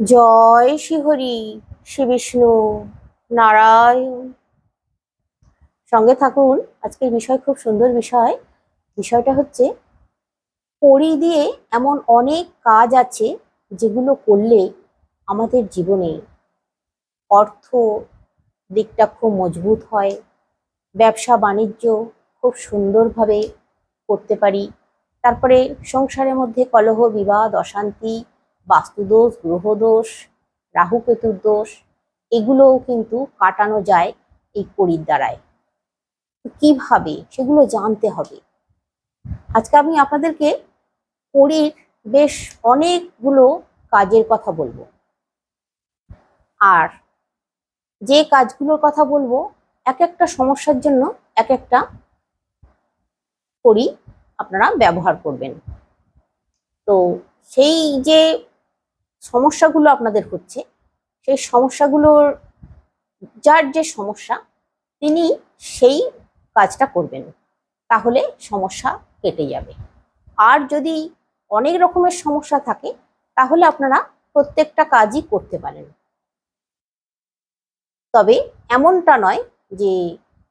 জয় শ্রীহরি শ্রী বিষ্ণু নারায়ণ। সঙ্গে থাকুন, আজকের বিষয় খুব সুন্দর বিষয়। বিষয়টা হচ্ছে, পড়ি দিয়ে এমন অনেক কাজ আছে যেগুলো করলে আমাদের জীবনে অর্থ দিকটা খুব মজবুত হয়, ব্যবসা বাণিজ্য খুব সুন্দরভাবে করতে পারি। তারপরে সংসারের মধ্যে কলহ, বিবাদ, অশান্তি বাস্তুদোষ, গ্রহদোষ, রাহু কেতুর দোষ, এগুলোও কিন্তু কাটানো যায় এই কড়ির দ্বারায়। কীভাবে? সেগুলো জানতে হবে। আজকে আমি আপনাদেরকে কড়ির বেশ অনেকগুলো কাজের কথা বলব। আর যে কাজগুলোর কথা বলব এক একটা সমস্যার জন্য এক একটা করি আপনারা ব্যবহার করবেন। তো সেই যে সমস্যাগুলো আপনাদের হচ্ছে, সেই সমস্যাগুলোর, যার যে সমস্যা, তিনি সেই কাজটা করবেন, তাহলে সমস্যা কেটে যাবে। আর যদি অনেক রকমের সমস্যা থাকে, তাহলে আপনারা প্রত্যেকটা কাজই করতে পারেন। তবে এমনটা নয় যে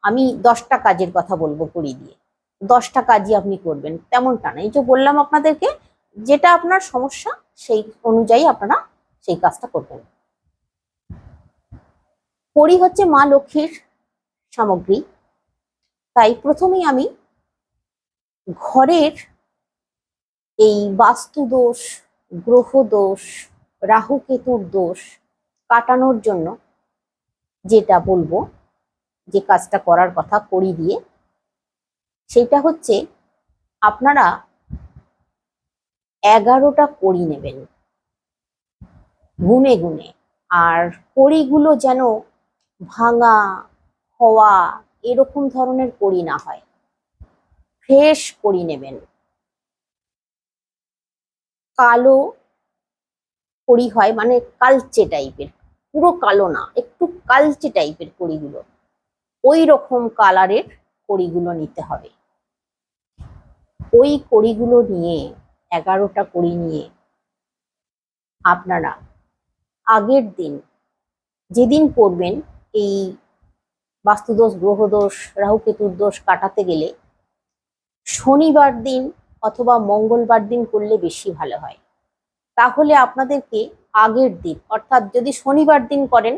আমি দশটা কাজের কথা বলব কুড়ি দিয়ে, দশটা কাজই আপনি করবেন, তেমনটা নয় এই যে বললাম আপনাদেরকে যেটা আপনার সমস্যা, সেই অনুযায়ী আপনারা সেই কাজটা করবেন। পরি হচ্ছে মা লক্ষ্মীর সামগ্রী। তাই প্রথমেই আমি ঘরের এই বাস্তু দোষ, গ্রহ দোষ, রাহু কেতুর দোষ কাটানোর জন্য যেটা বলব, যে কাজটা করার কথা করি দিয়ে, সেটা হচ্ছে আপনারা এগারোটা কড়ি নেবেন। গুনে গুনে। আর কড়িগুলো যেন ভাঙা হওয়া এরকম ধরনের কড়ি না হয়। ফ্রেশ কড়ি নেবেন। কালো কড়ি হয় মানে কালচে টাইপের। পুরো কালো না, একটু কালচে টাইপের কড়িগুলো। ওই রকম কালারের কড়িগুলো নিতে হবে। ওই কড়িগুলো নিয়ে এগারোটা কড়ি নিয়ে। আপনারা আগের দিন যেদিন করবেন এই বাস্তুদোষ, গ্রহদোষ, রাহুকেতুর দোষ কাটাতে গেলে শনিবার দিন অথবা মঙ্গলবার দিন করলে বেশি ভালো হয়। তাহলে আপনাদেরকে আগের দিন, অর্থাৎ যদি শনিবার দিন করেন,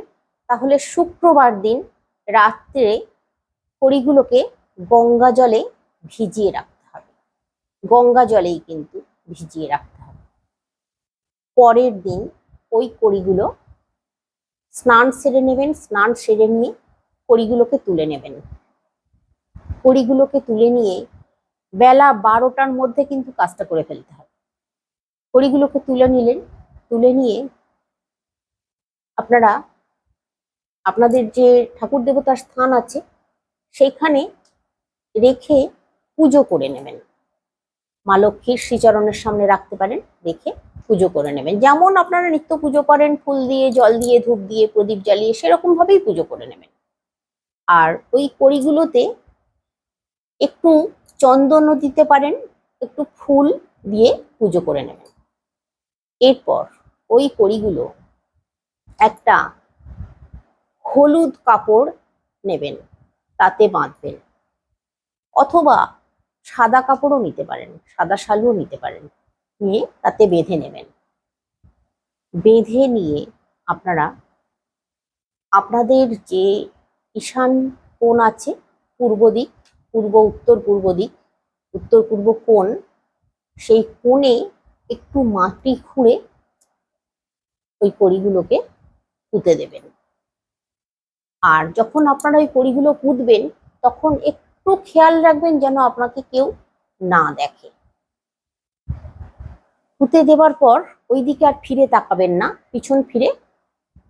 তাহলে শুক্রবার দিন রাত্রে কড়িগুলোকে গঙ্গা জলে ভিজিয়ে রাখতে হবে। গঙ্গা জলেই কিন্তু ভিজিয়ে রাখতে হবে। পরের দিন ওই কড়িগুলো স্নান সেরে নেবেন, স্নান সেরে নিয়ে কড়িগুলোকে তুলে নেবেন। কড়িগুলোকে তুলে নিয়ে বেলা বারোটার মধ্যে কিন্তু কাজটা করে ফেলতে হবে। কড়িগুলোকে তুলে নিলেন, তুলে নিয়ে আপনারা, আপনাদের যে ঠাকুর দেবতার স্থান আছে, সেইখানে রেখে পুজো করে নেবেন। মা লক্ষ্মীর শ্রীচরণের সামনে রাখতে পারেন রেখে পুজো করে নেবেন। যেমন আপনারা নিত্য পুজো করেন, ফুল দিয়ে, জল দিয়ে, ধূপ দিয়ে, প্রদীপ জ্বালিয়ে সেরকম ভাবেই পুজো করে নেবেন। আর ওই কড়িগুলোতে একটু চন্দনও দিতে পারেন, একটু ফুল দিয়ে পুজো করে নেবেন। এরপর ওই কড়িগুলো একটা হলুদ কাপড় নেবেন, তাতে বাঁধবেন। অথবা সাদা কাপড়ও নিতে পারেন, সাদা শালুও নিতে পারেন। নিয়ে তাতে বেঁধে নেবেন। বেঁধে নিয়ে আপনারা, আপনাদের যে ঈশান কোণ আছে, পূর্ব দিক, পূর্ব উত্তর, পূর্ব দিক, উত্তর, পূর্ব কোণ, সেই কোণে একটু মাটি খুঁড়ে ওই কড়িগুলোকে পুঁতে দেবেন। আর যখন আপনারা ওই কড়িগুলো পুঁতবেন, তখন একটু খেয়াল রাখবেন যেন আপনাকে কেউ না দেখে। পুঁতে দেওয়ার পর ওই দিকে আর ফিরে তাকাবেন না, পিছন ফিরে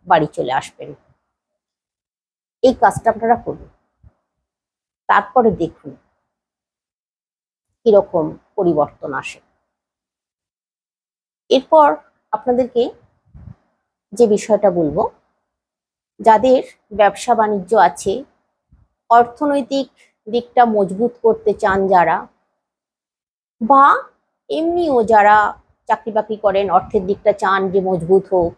বাড়ি চলে আসবেন। এই কাজটা আপনারা করুন। তারপরে দেখুন কীরকম পরিবর্তন আসে। এরপর আপনাদেরকে যে বিষয়টা বলব, যাদের ব্যবসা বাণিজ্য আছে, অর্থনৈতিক দিকটা মজবুত করতে চান যারা, বা এমনিও যারা চাকরি বাকরি করেন, অর্থের দিকটা চান যে মজবুত হোক,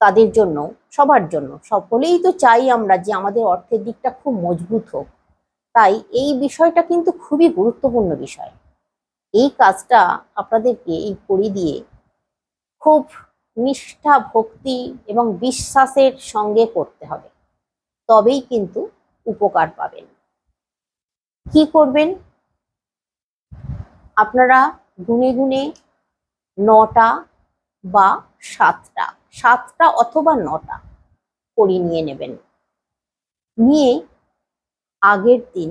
তাদের জন্য, সবার জন্য, সকলেই তো চাই আমরা যে আমাদের অর্থের দিকটা খুব মজবুত হোক। তাই এই বিষয়টা কিন্তু খুবই গুরুত্বপূর্ণ বিষয়। এই কাজটা আপনাদেরকে এই করি দিয়ে খুব নিষ্ঠা, ভক্তি এবং বিশ্বাসের সঙ্গে করতে হবে। তবেই কিন্তু উপকার পাবেন। কি করবেন? আপনারা গুনে গুনে নটা বা সাতটা সাতটা অথবা নটা করি নিয়ে নেবেন। নিয়ে আগের দিন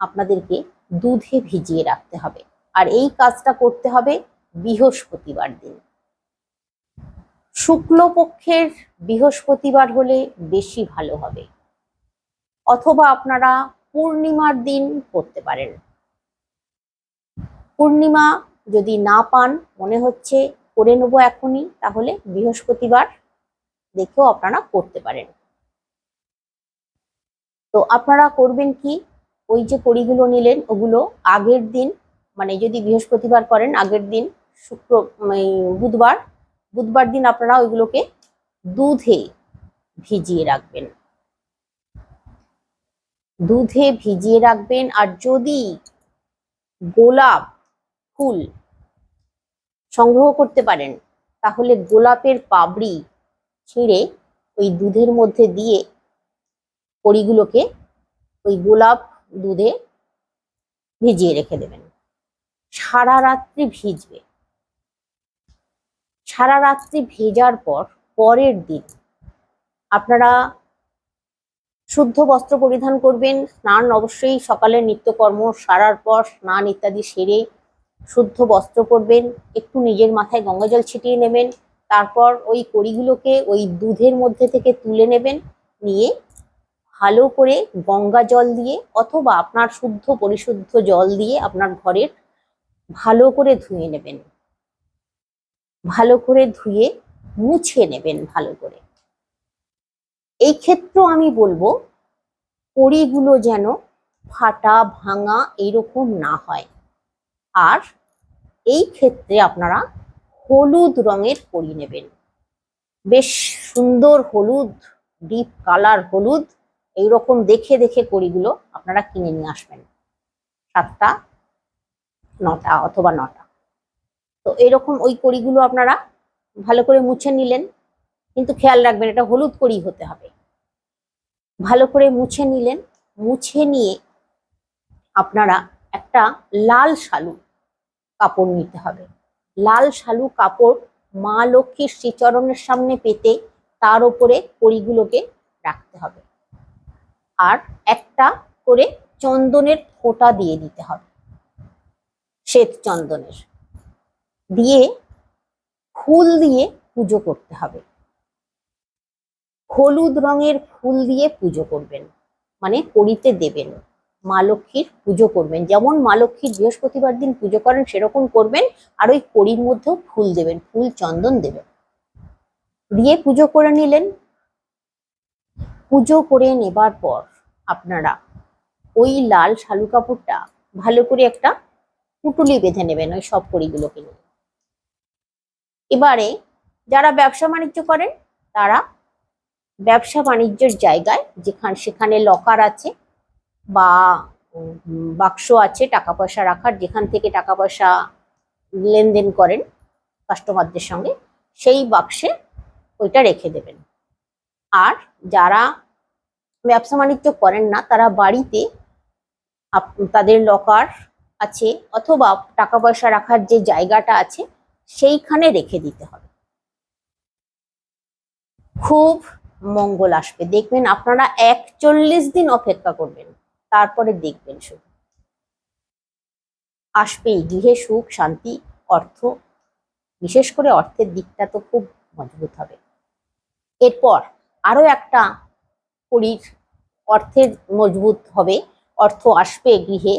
আপনাদেরকে দুধে ভিজিয়ে রাখতে হবে। আর এই কাজটা করতে হবে বৃহস্পতিবার দিন। শুক্লপক্ষের বৃহস্পতিবার হলে বেশি ভালো হবে। অথবা আপনারা পূর্ণিমার দিন করতে পারেন। পূর্ণিমা যদি না পান, মনে হচ্ছে করে নেব এখনই, তাহলে বৃহস্পতিবার দেখেও আপনারা করতে পারেন। তো আপনারা করবেন কি? ওই যে কড়িগুলো নিলেন, ওগুলো আগের দিন মানে যদি বৃহস্পতিবার করেন, আগের দিন, শুক্র এই বুধবার বুধবার দিন আপনারা ওইগুলোকে দুধে ভিজিয়ে রাখবেন। দুধে ভিজিয়ে রাখবেন আর যদি গোলাপ ফুল সংগ্রহ করতে পারেন, তাহলে গোলাপের পাবড়ি ছিঁড়ে ওই দুধের মধ্যে দিয়ে কড়িগুলোকে ওই গোলাপ দুধে ভিজিয়ে রেখে দেবেন। সারা রাত্রি ভিজবে। সারা রাত্রি ভেজার পর পরের দিন আপনারা শুদ্ধ বস্ত্র পরিধান করবেন, স্নান অবশ্যই সকালে নিত্যকর্ম, সারার পর স্নান ইত্যাদি সেরে শুদ্ধ বস্ত্র পরবেন, একটু নিজের মাথায় গঙ্গা জল ছিটিয়ে নেবেন, তারপর ওই কড়িগুলোকে ওই দুধের মধ্যে থেকে তুলে নেবেন, নিয়ে ভালো করে গঙ্গা জল দিয়ে অথবা আপনার শুদ্ধ পরিশুদ্ধ জল দিয়ে আপনার ঘরের ভালো করে ধুয়ে নেবেন। ভালো করে ধুয়ে মুছে নেবেন ভালো করে। এই ক্ষেত্রেও আমি বলব কড়িগুলো যেন ফাটা ভাঙা এইরকম না হয়। আর এই ক্ষেত্রে আপনারা হলুদ রঙের কড়ি নেবেন। বেশ সুন্দর হলুদ, ডিপ কালার হলুদ, এইরকম দেখে দেখে কড়িগুলো আপনারা কিনে নিয়ে আসবেন। সাতটা, নটা অথবা নটা। তো এরকম ওই কড়িগুলো আপনারা ভালো করে মুছে নিলেন। কিন্তু খেয়াল রাখবেন, এটা হলুদ কড়ি হতে হবে। ভালো করে মুছে নিলেন। মুছে নিয়ে আপনারা একটা লাল শালু কাপড় নিতে হবে। লাল শালু কাপড় মা লক্ষ্মীর শ্রীচরণের সামনে পেতে তার উপরে কড়িগুলোকে রাখতে হবে। আর একটা করে চন্দনের ফোঁটা দিয়ে দিতে হবে। শ্বেত চন্দনের। দিয়ে ফুল দিয়ে পুজো করতে হবে। হলুদ রঙের ফুল দিয়ে পুজো করবেন। মানে করিতে দেবেন। মা লক্ষ্মীর পুজো করবেন। যেমন মা লক্ষ্মীর বৃহস্পতিবার দিন পুজো করেন, সেরকম করবেন। আর ওই কড়ির মধ্যেও ফুল দেবেন, ফুল চন্দন দেবেন। দিয়ে পুজো করে নিলেন। পুজো করে নেবার পর আপনারা ওই লাল শালু কাপড়টা ভালো করে একটা পুটুলি বেঁধে নেবেন ওই সব কড়িগুলোকে নিয়ে। এবারে যারা ব্যবসা বাণিজ্য করেন, তারা ব্যবসা বাণিজ্যের জায়গায় যেখানে সেখানে লকার আছে বা বাক্স আছে টাকা পয়সা রাখার, যেখান থেকে টাকা পয়সা লেনদেন করেন কাস্টমারদের সঙ্গে, সেই বাক্সে ওইটা রেখে দেবেন। আর যারা ব্যবসা বাণিজ্য করেন না, তারা বাড়িতে তাদের লকার আছে অথবা টাকা পয়সা রাখার যে জায়গাটা আছে, সেইখানে রেখে দিতে হবে। খুব মঙ্গল আসবে। দেখবেন আপনারা একচল্লিশ দিন অপেক্ষা করবেন, তারপরে দেখবেন শুধু আসবেই, গৃহে সুখ, শান্তি, অর্থ। বিশেষ করে অর্থের দিকটা তো খুব মজবুত হবে। এরপর আরও একটা কড়ির অর্থের মজবুত হবে। অর্থ আসবে গৃহে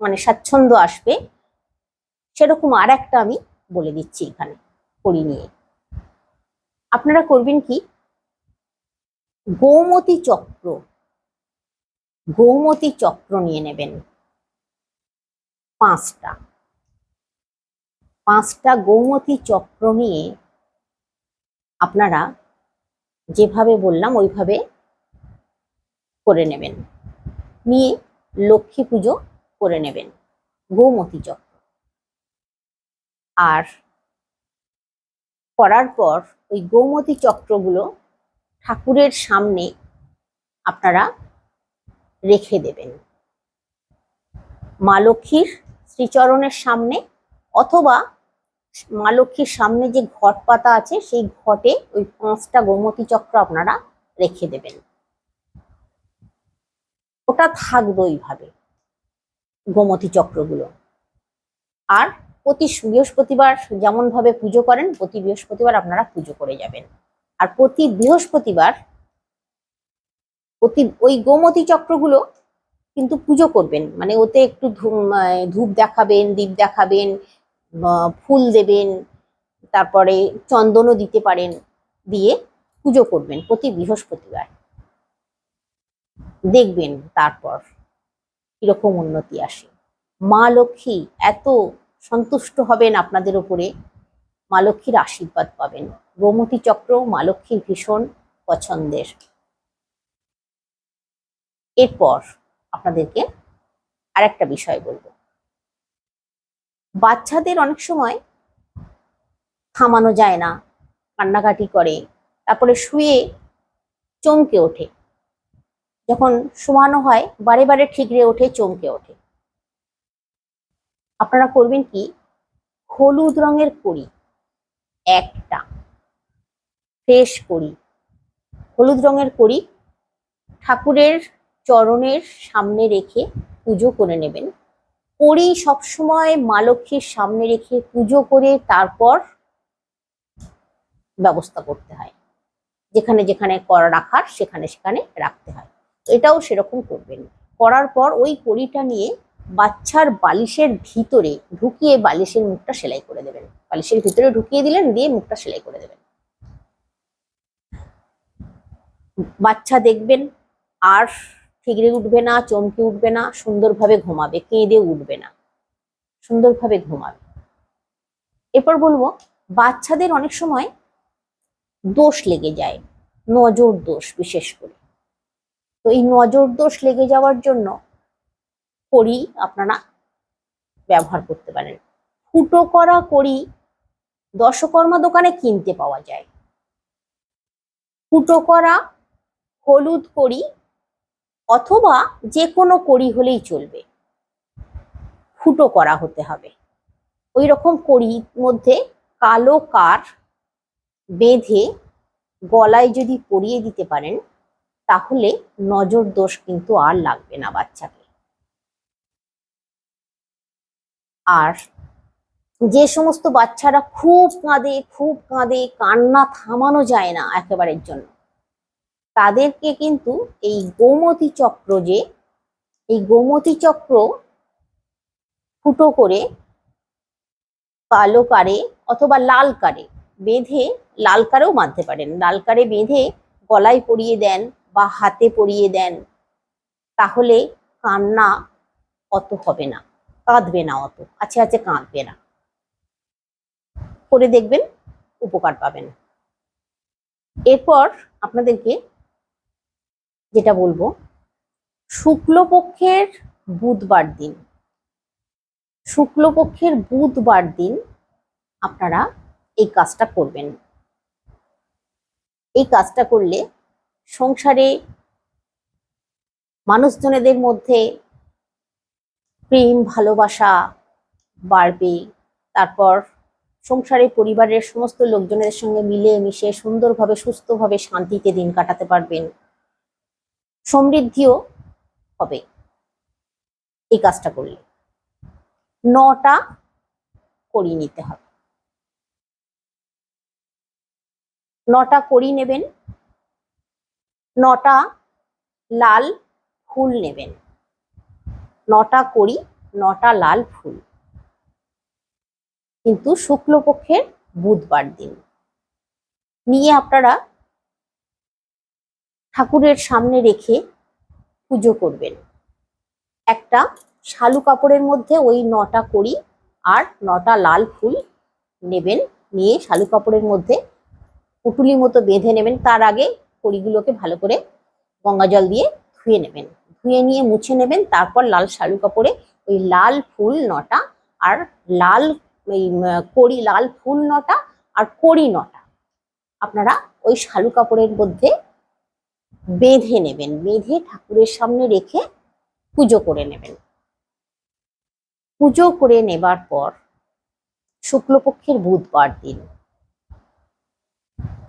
মানে স্বাচ্ছন্দ্য আসবে। সেরকম আর একটা আমি বলে দিচ্ছি এখানে কড়ি নিয়ে। আপনারা করবেন কি? গৌমতী চক্র। গৌমতী চক্র নিয়ে নেবেন। পাঁচটা। পাঁচটা গৌমতী চক্র নিয়ে আপনারা যেভাবে বললাম ওইভাবে করে নেবেন। নিয়ে লক্ষ্মী পুজো করে নেবেন, গৌমতী চক্র। আর করার পর ওই গৌমতী চক্রগুলো ঠাকুরের সামনে আপনারা রেখে দেবেন। মা লক্ষ্মীর শ্রীচরণের সামনে অথবা মা লক্ষ্মীর সামনে যে ঘট পাতা আছে, সেই ঘটে ওই পাঁচটা গোমতী চক্র আপনারা রেখে দেবেন। ওটা থাকবে ওইভাবে, গোমতী চক্রগুলো। আর প্রতি বৃহস্পতিবার যেমন ভাবে পুজো করেন, প্রতি বৃহস্পতিবার আপনারা পুজো করে যাবেন। আর প্রতি বৃহস্পতিবার প্রতি ওই গোমতী চক্রগুলো কিন্তু পুজো করবেন। মানে ওতে একটু ধূপ দেখাবেন, দীপ দেখাবেন ফুল দেবেন, তারপরে চন্দনও দিতে পারেন, দিয়ে পুজো করবেন প্রতি বৃহস্পতিবার। দেখবেন তারপর কীরকম উন্নতি আসে। মা লক্ষ্মী এত সন্তুষ্ট হবেন আপনাদের উপরে মা লক্ষ্মীর আশীর্বাদ পাবেন। গোমতী চক্র মা লক্ষ্মীর ভীষণ পছন্দের। এরপর আপনাদেরকে আরেকটা বিষয় বলব। বাচ্চাদের অনেক সময় থামানো যায় না, কান্নাকাটি করে, তারপরে শুয়ে চমকে ওঠে। যখন শোয়ানো হয়, বারে বারে ঠিকরে ওঠে, চমকে ওঠে। আপনারা করবেন কি? হলুদ রঙের কড়ি, একটা। ফ্রেশ করি। হলুদ রঙের করি। ঠাকুরের চরণের সামনে রেখে পুজো করে নেবেন। করি সবসময় মা লক্ষ্মীর সামনে রেখে পুজো করে তারপর ব্যবস্থা করতে হয়। যেখানে যেখানে করা রাখার সেখানে সেখানে রাখতে হয়। এটাও সেরকম করবেন। করার পর ওই কড়িটা নিয়ে বাচ্চার বালিশের ভিতরে ঢুকিয়ে বালিশের মুখটা সেলাই করে দেবেন। বালিশের ভিতরে ঢুকিয়ে দিলেন, দিয়ে মুখটা সেলাই করে দেবেন। বাচ্চা দেখবেন, আর ঠিকরে উঠবে না, চমকে উঠবে না, সুন্দরভাবে ঘুমাবে, কেঁদে উঠবে না, সুন্দরভাবে ঘুমাবে। এরপর বলব, বাচ্চাদের অনেক সময় দোষ লেগে যায়, নজর দোষ বিশেষ করে। তো এই নজর দোষ লেগে যাওয়ার জন্য কড়ি আপনারা ব্যবহার করতে পারেন। ফুটো করা কড়ি দশকর্মা দোকানে কিনতে পাওয়া যায়। ফুটো করা হলুদ কড়ি অথবা যে কোনো কড়ি হলেই চলবে। ফুটো করা হতে হবে। ওই রকম কড়ির মধ্যে কালো কার বেঁধে গলায় যদি পরিয়ে দিতে পারেন, তাহলে নজর দোষ কিন্তু আর লাগবে না বাচ্চাকে। আর যে সমস্ত বাচ্চারা খুব কাঁদে খুব কাঁদে, কান্না থামানো যায় না একেবারের জন্য। তাদেরকে কিন্তু এই গোমতী চক্র যে, এই গোমতী চক্র ফুটো করে কালো কারে অথবা লাল কারে বেঁধে, লাল কারেও বাঁধতে পারেন। লাল কারে বেঁধে গলায় পরিয়ে দেন বা হাতে পরিয়ে দেন, তাহলে কান্না অত হবে না, কাঁদবে না অত, আছে আছে কাঁদবে না। করে দেখবেন, উপকার পাবেন। এরপর আপনাদেরকে যেটা বলব, শুক্লপক্ষের বুধবার দিন। শুক্লপক্ষের বুধবার দিন আপনারা এই কাজটা করবেন। এই কাজটা করলে সংসারে মানুষজনেদের মধ্যে প্রেম, ভালোবাসা বাড়বে। তারপর সংসারে পরিবারের সমস্ত লোকজনের সঙ্গে মিলে মিশে সুন্দরভাবে, সুস্থভাবে শান্তিতে দিন কাটাতে পারবেন। সমৃদ্ধিও হবে। এই কাজটা করলে। নটা করিয়ে নিতে হবে। নটা করি নেবেন। নটা লাল ফুল নেবেন। নটা করি, নটা লাল ফুল। কিন্তু শুক্লপক্ষের বুধবার দিন। নিয়ে আপনারা ঠাকুরের সামনে রেখে পুজো করবেন। একটা শালু কাপড়ের মধ্যে ওই নটা করি আর নটা লাল ফুল নেবেন, নিয়ে শালু কাপড়ের মধ্যে পুটুলি মতো বেঁধে নেবেন। তার আগে কড়িগুলোকে ভালো করে গঙ্গা জল দিয়ে ধুয়ে নেবেন। ধুয়ে নিয়ে মুছে নেবেন, তারপর লাল শালু কাপড়ে ওই লাল ফুল নটা আর লাল ওই কড়ি, লাল ফুল নটা আর কড়ি নটা। আপনারা ওই শালু কাপড়ের মধ্যে বেঁধে নেবেন, বেঁধে ঠাকুরের সামনে রেখে পুজো করে নেবেন। পুজো করে নেবার পর শুক্লপক্ষের বুধবার দিন।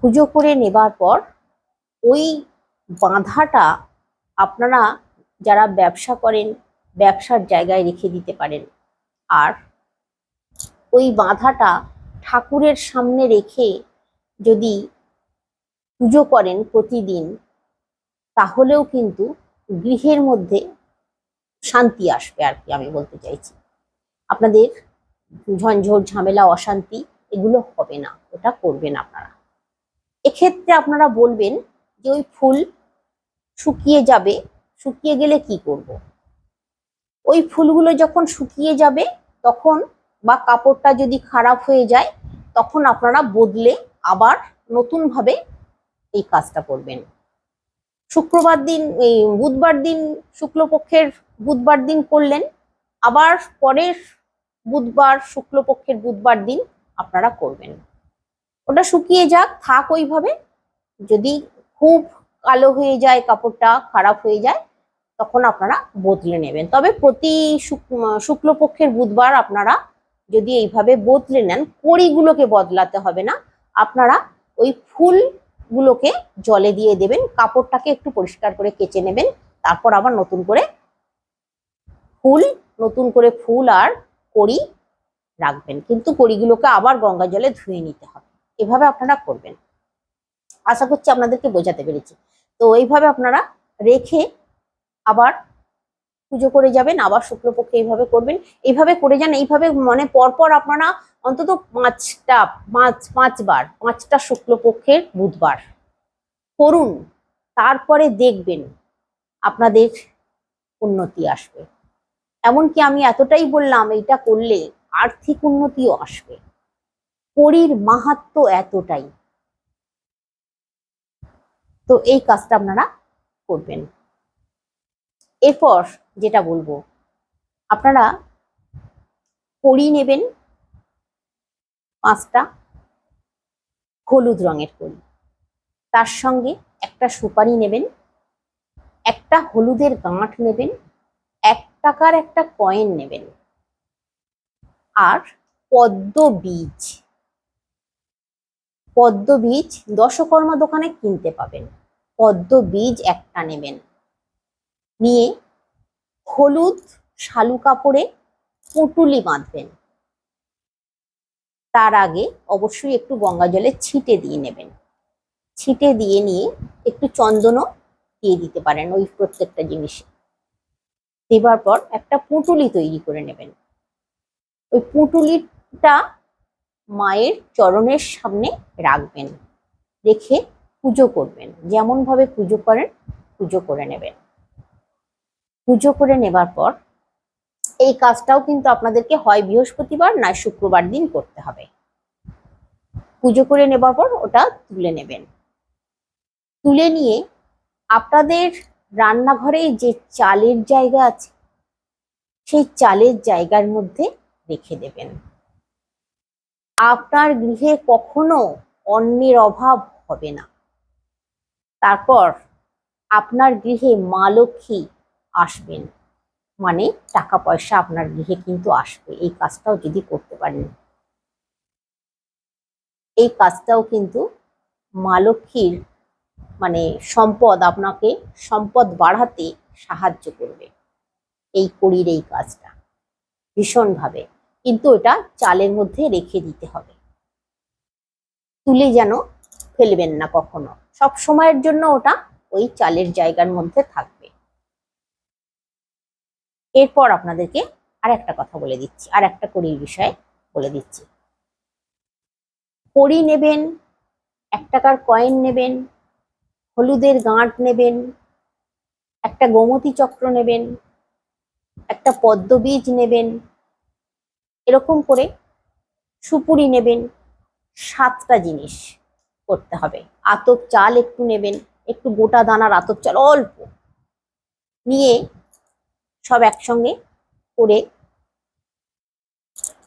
পুজো করে নেবার পর ওই বাঁধাটা আপনারা যারা ব্যবসা করেন, ব্যবসার জায়গায় রেখে দিতে পারেন। আর ওই বাঁধাটা ঠাকুরের সামনে রেখে যদি পুজো করেন প্রতিদিন তাহলেও কিন্তু গৃহের মধ্যে শান্তি আসবে আর কি, আমি বলতে চাইছি। আপনাদের ঝঞ্ঝট ঝামেলা, অশান্তি, এগুলো হবে না, ওটা করবেন আপনারা। এক্ষেত্রে আপনারা বলবেন যে ওই ফুল শুকিয়ে যাবে, শুকিয়ে গেলে কি করব। ওই ফুলগুলো যখন শুকিয়ে যাবে, তখন বা কাপড়টা যদি খারাপ হয়ে যায়, তখন আপনারা বদলে আবার নতুনভাবে এই কাজটা করবেন। শুক্রবার দিন, এই বুধবার দিন শুক্লপক্ষের বুধবার দিন করলেন। আবার পরের বুধবার শুক্লপক্ষের বুধবার দিন আপনারা করবেন। ওটা শুকিয়ে যাক, থাক ওইভাবে। যদি খুব কালো হয়ে যায়, কাপড়টা খারাপ হয়ে যায়, তখন আপনারা বদলে নেবেন। তবে প্রতি শুক- শুক্লপক্ষের বুধবার আপনারা যদি এইভাবে বদলে নেন, কড়িগুলোকে বদলাতে হবে না। আপনারা ওই ফুলগুলোকে জলে দিয়ে দেবেন, কাপড়টাকে একটু পরিষ্কার করে কেচে নেবেন, তারপর আবার নতুন করে ফুল, নতুন করে ফুল আর কড়ি রাখবেন। কিন্তু কড়িগুলোকে আবার গঙ্গা জলে ধুয়ে নিতে হবে। এভাবে আপনারা করবেন। আশা করছি আপনাদেরকে বোঝাতে পেরেছি। তো এইভাবে আপনারা রেখে আবার পুজো করে যাবেন, আবার শুক্লপক্ষে এইভাবে করবেন। এইভাবে করে যান, এইভাবে মনে পরপর আপনারা অন্তত পাঁচটা, পাঁচ, পাঁচবার, পাঁচটা শুক্লপক্ষের বুধবার। করুন, তারপরে দেখবেন আপনাদের উন্নতি আসবে। এমনকি আমি এতটাই বললাম, এইটা করলে আর্থিক উন্নতিও আসবে। পরীর মাহাত্ম এতটাই। তো এই কাজটা আপনারা করবেন। এরপর যেটা বলব, আপনারা কড়ি নেবেন পাঁচটা হলুদ রঙের কড়ি। তার সঙ্গে একটা সুপারি নেবেন, একটা হলুদের গাঁট নেবেন, এক টাকার একটা কয়েন নেবেন আর পদ্ম বীজ। পদ্ম বীজ দশকর্মা দোকানে কিনতে পাবেন। পদ্ম বীজ একটা নেবেন। নিয়ে হলুদ শালু কাপড়ে পুটুলি বাঁধবেন। তার আগে অবশ্যই একটু গঙ্গা জলে ছিটে দিয়ে নেবেন। ছিটে দিয়ে নিয়ে একটু চন্দনও দিয়ে দিতে পারেন ওই প্রত্যেকটা জিনিসে। দেবার পর একটা পুঁটুলি তৈরি করে নেবেন। ওই পুঁটুলিটা মায়ের চরণের সামনে রাখবেন। রেখে পুজো করবেন। যেমন ভাবে পুজো করেন, পুজো করে নেবেন। পুজো করে নেবার পর এই কাজটাও কিন্তু আপনাদেরকে হয় বৃহস্পতিবার নয় শুক্রবার দিন করতে হবে। পুজো করে নেবার পর ওটা তুলে নেবেন। তুলে নিয়ে আপনাদের রান্নাঘরে যে চালের জায়গা আছে, সেই চালের জায়গার মধ্যে রেখে দেবেন। আপনার গৃহে কখনো অন্যের অভাব হবে না। তারপর আপনার গৃহে মা লক্ষ্মী আসবেন। মানে টাকা পয়সা আপনার গৃহে কিন্তু আসবে। এই কাজটাও যদি করতে পারেন। এই কাজটাও কিন্তু মা লক্ষ্মীর মানে সম্পদ আপনাকে সম্পদ বাড়াতে সাহায্য করবে। এই কড়ির এই কাজটা। ভীষণভাবে। কিন্তু এটা চালের মধ্যে রেখে দিতে হবে। তুলে যেন ফেলবেন না কখনো। সব সময়ের জন্য ওটা ওই চালের জায়গার মধ্যে থাকবে। এরপর আপনাদেরকে আর একটা কথা বলে দিচ্ছি আর একটা কড়ির বিষয়ে বলে দিচ্ছি। কড়ি নেবেন, এক টাকার কয়েন নেবেন, হলুদের গাঁট নেবেন, একটা গোমতী চক্র নেবেন, একটা পদ্মবীজ নেবেন, এরকম করে সুপুরি নেবেন, সাতটা জিনিস করতে হবে। আতপ চাল একটু নেবেন, একটু গোটা দানার আতপ চাল অল্প। নিয়ে সব একসঙ্গে করে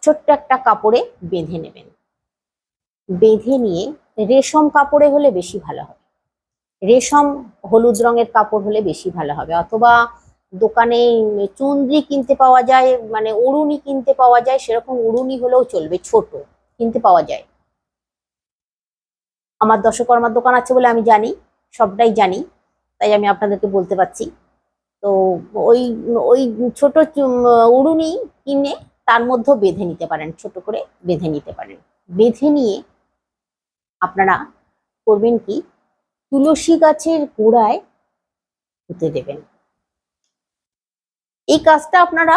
ছোট্ট একটা কাপড়ে বেঁধে নেবেন। বেঁধে নিয়ে রেশম কাপড়ে হলে বেশি ভালো হবে। রেশম হলুদ রঙের কাপড় হলে বেশি ভালো হবে। অথবা দোকানে চুন্দ্রি কিনতে পাওয়া যায় মানে উড়ুনি কিনতে পাওয়া যায়, সেরকম উড়ুনি হলেও চলবে, ছোট কিনতে পাওয়া যায়। আমার দশকর্মার দোকান আছে বলে আমি জানি, সবটাই জানি, তাই আমি আপনাদেরকে বলতে পারছি। তো ওই ওই ছোট উড়ুনি কিনে তার মধ্যেও বেঁধে নিতে পারেন, ছোট করে বেঁধে নিতে পারেন। বেঁধে নিয়ে আপনারা করবেন কি? তুলসী গাছের গোড়ায় পুঁতে দেবেন। এই কাজটা আপনারা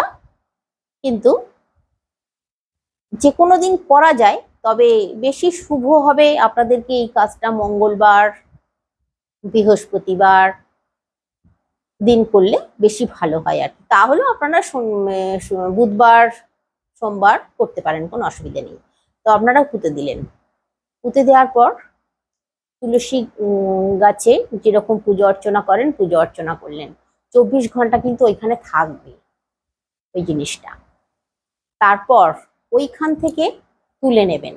কিন্তু যে কোনো দিন করা যায়, তবে বেশি শুভ হবে আপনাদেরকে এই কাজটা মঙ্গলবার, বৃহস্পতিবার দিন করলে বেশি ভালো হয় আর তাহলেও আপনারা বুধবার, সোমবার করতে পারেন, কোনো অসুবিধা নেই। তো আপনারা পুঁতে দিলেন। পুঁতে দেওয়ার পর তুলসী গাছে যেরকম পুজো অর্চনা করেন, পুজো অর্চনা করলেন। চব্বিশ ঘণ্টা কিন্তু ওইখানে থাকবে ওই জিনিসটা। তারপর ওইখান থেকে তুলে নেবেন।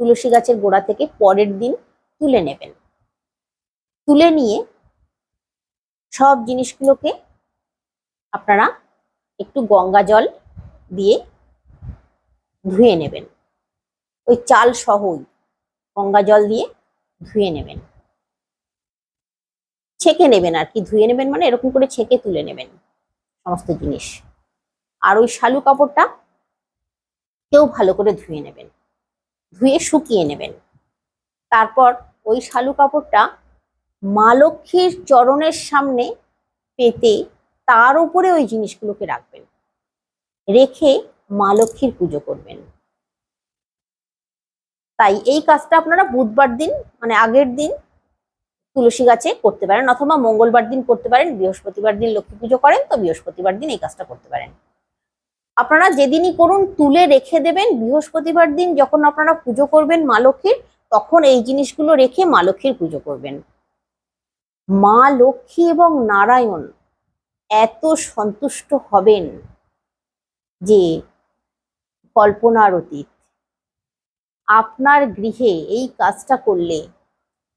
তুলসী গাছের গোড়া থেকে পরের দিন তুলে নেবেন। তুলে নিয়ে সব জিনিসগুলোকে আপনারা একটু গঙ্গা জল দিয়ে ধুয়ে নেবেন। ওই চাল সহই গঙ্গা জল দিয়ে ধুয়ে নেবেন। ছেঁকে নেবেন আর কি, ধুয়ে নেবেন মানে এরকম করে ছেঁকে তুলে নেবেন সমস্ত জিনিস। আর ওই শালু কাপড়টা কেউ ভালো করে ধুয়ে নেবেন, ধুয়ে শুকিয়ে নেবেন। তারপর ওই শালু কাপড়টা মা লক্ষ্মীর চরণের সামনে পেতে তার উপরে ওই জিনিসগুলোকে রাখবেন। রেখে মা লক্ষ্মীর পুজো করবেন। তাই এই কাজটা আপনারা বুধবার দিন মানে আগের দিন তুলসী গাছে করতে পারেন অথবা মঙ্গলবার দিন করতে পারেন, বৃহস্পতিবার দিন লক্ষ্মী পুজো করেন, তো বৃহস্পতিবার দিন এই কাজটা করতে পারেন। আপনারা যেদিনই করুন, তুলে রেখে দেবেন। বৃহস্পতিবার দিন যখন আপনারা পুজো করবেন মা লক্ষ্মীর, তখন এই জিনিসগুলো রেখে মা লক্ষ্মীর পুজো করবেন। মা লক্ষ্মী এবং নারায়ণ এত সন্তুষ্ট হবেন যে কল্পনার অতীত। আপনার গৃহে এই কাজটা করলে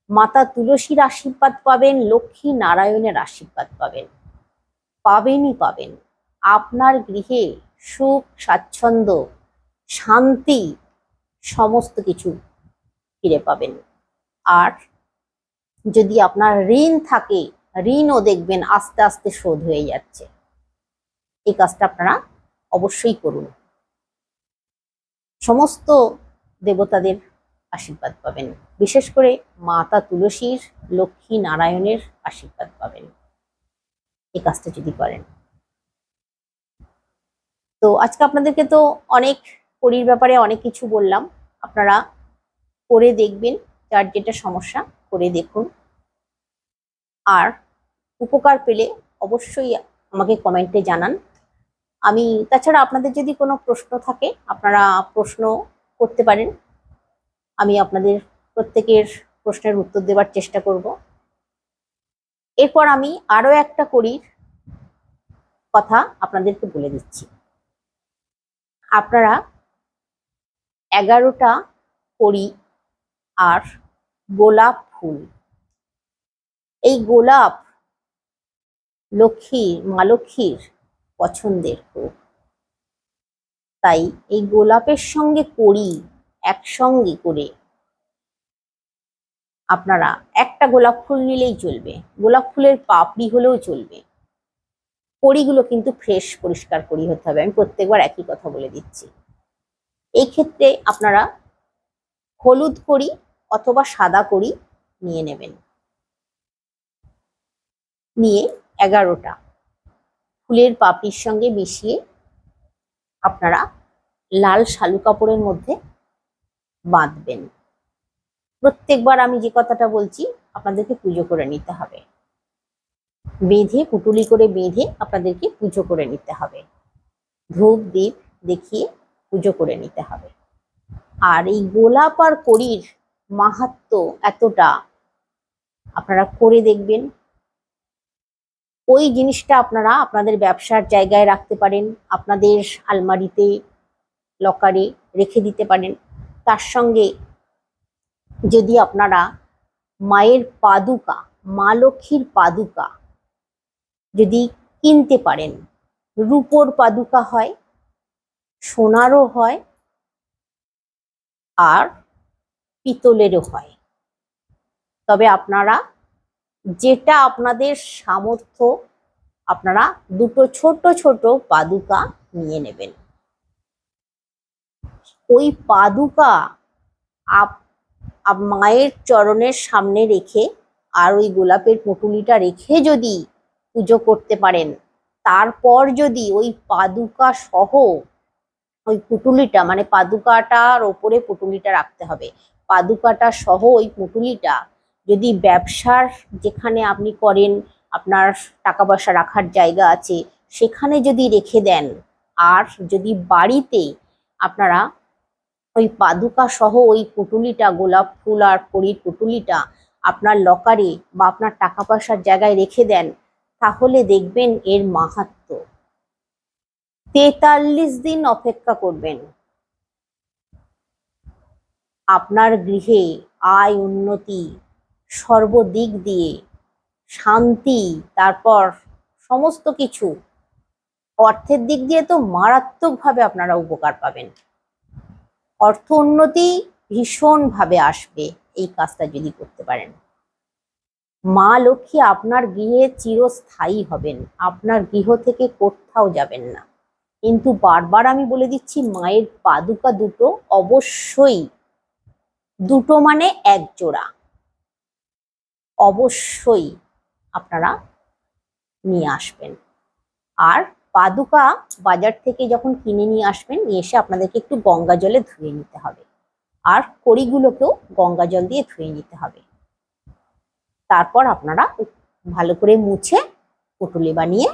মাতা তুলসীর আশীর্বাদ পাবেন, লক্ষ্মী নারায়ণের আশীর্বাদ পাবেন। পাবেনই পাবেন। আপনার গৃহে সুখ, স্বাচ্ছন্দ্য, শান্তি সমস্ত কিছু ফিরে পাবেন। আর যদি আপনার ঋণ থাকে, ঋণও দেখবেন আস্তে আস্তে শোধ হয়ে যাচ্ছে। এই কাজটা আপনারা অবশ্যই করুন। সমস্ত দেবতাদের আশীর্বাদ পাবেন। বিশেষ করে মাতা তুলসীর, লক্ষ্মী নারায়ণের আশীর্বাদ পাবেন। এই কাজটা যদি করেন। তো আজকে আপনাদেরকে তো অনেক করির ব্যাপারে অনেক কিছু বললাম। আপনারা করে দেখবেন যার যেটা সমস্যা। করে দেখুন। আর উপকার পেলে অবশ্যই আমাকে কমেন্টে জানান। আমি, তাছাড়া আপনাদের যদি কোনো প্রশ্ন থাকে, আপনারা প্রশ্ন করতে পারেন। আমি আপনাদের প্রত্যেকের প্রশ্নের উত্তর দেওয়ার চেষ্টা করব। এরপর আমি আরও একটা করির কথা আপনাদেরকে বলে দিচ্ছি। আপনারা এগারোটা করি আর গোলাপ ফুল। এই গোলাপ লক্ষ্মীর, মা লক্ষ্মীর পছন্দের ফুল তাই এই গোলাপের সঙ্গে কড়ি একসঙ্গে করে আপনারা একটা গোলাপ ফুল নিলেই চলবে। গোলাপ ফুলের পাপড়ি হলেও চলবে। কড়িগুলো কিন্তু ফ্রেশ, পরিষ্কার করি হতে হবে। আমি প্রত্যেকবার একই কথা বলে দিচ্ছি। এই ক্ষেত্রে আপনারা হলুদ কড়ি অথবা সাদা কড়ি নিয়ে নেবেন। নিয়ে এগারোটা ফুলের পাপড়ির সঙ্গে মিশিয়ে আপনারা লাল শালু কাপড়ের মধ্যে বাঁধবেন। প্রত্যেকবার আমি যে কথাটা বলছি, আপনাদেরকে পুজো করে নিতে হবে। বেঁধে, পুটুলি করে বেঁধে আপনাদেরকে পুজো করে নিতে হবে। ধূপ দ্বীপ দেখিয়ে পুজো করে নিতে হবে। আর এই গোলাপ আর কড়ির মাহাত্ম এতটা আপনারা করে দেখবেন। ওই জিনিসটা আপনারা আপনাদের ব্যবসার জায়গায় রাখতে পারেন, আপনাদের আলমারিতে, লকারে রেখে দিতে পারেন। তার সঙ্গে যদি আপনারা মায়ের পাদুকা, মা লক্ষ্মীর পাদুকা যদি কিনতে পারেন, রূপোর পাদুকা হয়, সোনারও হয়, আর পিতলেরও হয়। তবে আপনারা যেটা আপনাদের সামর্থ্য, আপনারা দুটো ছোট ছোট পাদুকা নিয়ে নেবেন। ওই পাদুকা আপ মায়ের চরণের সামনে রেখে আর ওই গোলাপের পুটুলিটা রেখে যদি পুজো করতে পারেন, তারপর যদি ওই পাদুকা সহ ওই পুটুলিটা মানে পাদুকাটার ওপরে পুটুলিটা রাখতে হবে। পাদুকাটা সহ ওই পুটুলিটা যদি ব্যবসার যেখানে আপনি করেন, আপনার টাকা পয়সা রাখার জায়গা আছে, সেখানে যদি রেখে দেন, আর যদি বাড়িতে আপনারা ওই পাদুকা সহ ওই পুটুলিটা, গোলাপ ফুল আর কড়ির পুটুলিটা আপনার লকারে বা আপনার টাকা পয়সার জায়গায় রেখে দেন, তাহলে দেখবেন এর মাহাত্ম তেতাল্লিশ দিন অপেক্ষা করবেন। আপনার গৃহে আয় উন্নতি সর্বদিক দিয়ে, শান্তি, তারপর সমস্ত কিছু অর্থের দিক দিয়ে তো মারাত্মকভাবে আপনারা উপকার পাবেন। অর্থ উন্নতি ভীষণভাবে আসবে এই কাজটা যদি করতে পারেন। মা লক্ষ্মী আপনার গৃহে চিরস্থায়ী হবেন, আপনার গৃহ থেকে কোথাও যাবেন না। কিন্তু বারবার আমি বলে দিচ্ছি, মায়ের পাদুকা দুটো অবশ্যই দুটো মানে এক জোড়া। অবশ্যই আপনারা নিয়ে আসবেন। আর পাদুকা বাজার থেকে যখন কিনে নিয়ে আসবেন, নিয়ে এসে আপনাদেরকে একটু গঙ্গা জলে ধুয়ে নিতে হবে। আর কড়িগুলোকেও গঙ্গা জল দিয়ে ধুয়ে নিতে হবে। তারপর আপনারা ভালো করে মুছে পুটুলি বানিয়ে,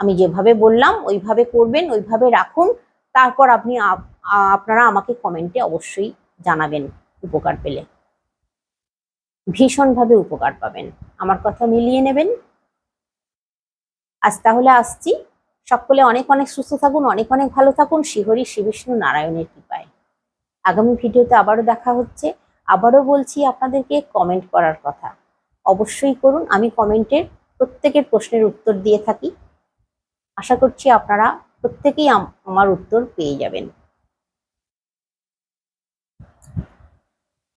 আমি যেভাবে বললাম ওইভাবে করবেন, ওইভাবে রাখুন। তারপর আপনি আপনারা আমাকে কমেন্টে অবশ্যই জানাবেন। উপকার পেলে। ভীষণভাবে উপকার পাবেন। আমার কথা মিলিয়ে নেবেন। আজ তাহলে আসছি। সকলে অনেক অনেক সুস্থ থাকুন, অনেক অনেক ভালো থাকুন। শিহরি শ্রী বিষ্ণু নারায়ণের কৃপায়। আগামী ভিডিওতে আবারও দেখা হচ্ছে। আবারও বলছি আপনাদেরকে কমেন্ট করার কথা। অবশ্যই করুন। আমি কমেন্টের প্রত্যেকের প্রশ্নের উত্তর দিয়ে থাকি। আশা করছি আপনারা প্রত্যেকেই আম- আমার উত্তর পেয়ে যাবেন।